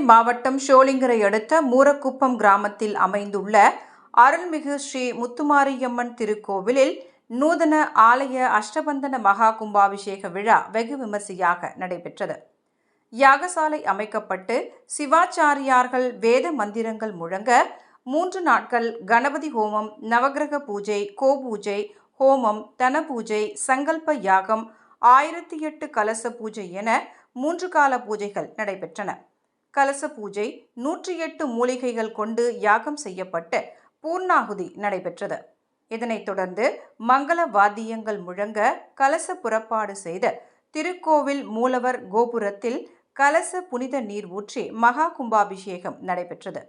மாவட்டம் ஷோலிங்கரை அடுத்த மூரக்குப்பம் கிராமத்தில் அமைந்துள்ள அருள்மிகு ஸ்ரீ முத்துமாரியம்மன் திருக்கோவிலில் நூதன ஆலய அஷ்டபந்தன மகா கும்பாபிஷேக விழா வெகு விமர்சையாக நடைபெற்றது. யாகசாலை அமைக்கப்பட்டு சிவாச்சாரியார்கள் வேத மந்திரங்கள் முழங்க மூன்று நாட்கள் கணபதி ஹோமம் நவக்கிரக பூஜை கோபூஜை ஹோமம் தன பூஜை சங்கல்ப யாகம் ஆயிரத்தி எட்டு கலச பூஜை என மூன்று கால பூஜைகள் நடைபெற்றன. கலச பூஜை நூற்றி எட்டு மூலிகைகள் கொண்டு யாகம் செய்யப்பட்டு பூர்ணாகுதி நடைபெற்றது. இதனைத் தொடர்ந்து மங்கள வாத்தியங்கள் முழங்க கலச புறப்பாடு செய்த திருக்கோவில் மூலவர் கோபுரத்தில் கலச புனித நீர் ஊற்றி மகா கும்பாபிஷேகம் நடைபெற்றது.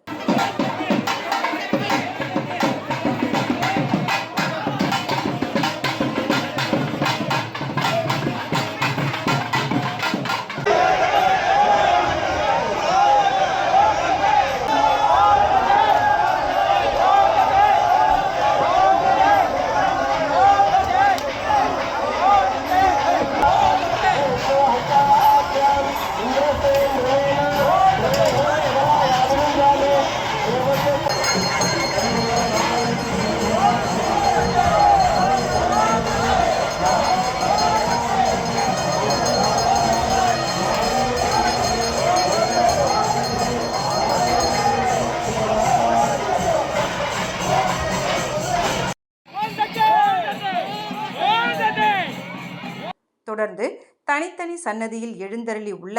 தொடர்ந்து தனித்தனி சன்னதியில் எழுந்தருளி உள்ள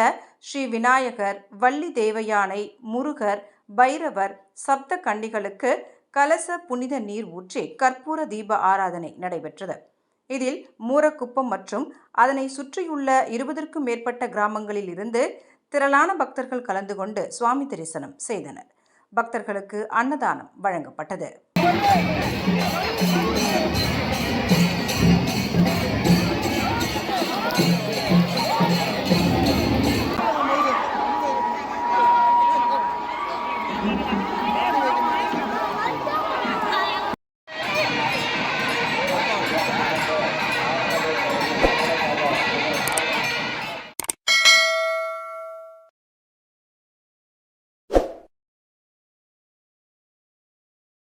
ஸ்ரீ விநாயகர் வள்ளி தேவயானை முருகர் பைரவர் சப்த கண்டிகளுக்கு கலச புனித நீர் ஊற்றி கற்பூர தீப ஆராதனை நடைபெற்றது. இதில் மூரக்குப்பம் மற்றும் அதனை சுற்றியுள்ள இருபதற்கும் மேற்பட்ட கிராமங்களில் இருந்து திரளான பக்தர்கள் கலந்து கொண்டு சுவாமி தரிசனம் செய்தனர். பக்தர்களுக்கு அன்னதானம் வழங்கப்பட்டது.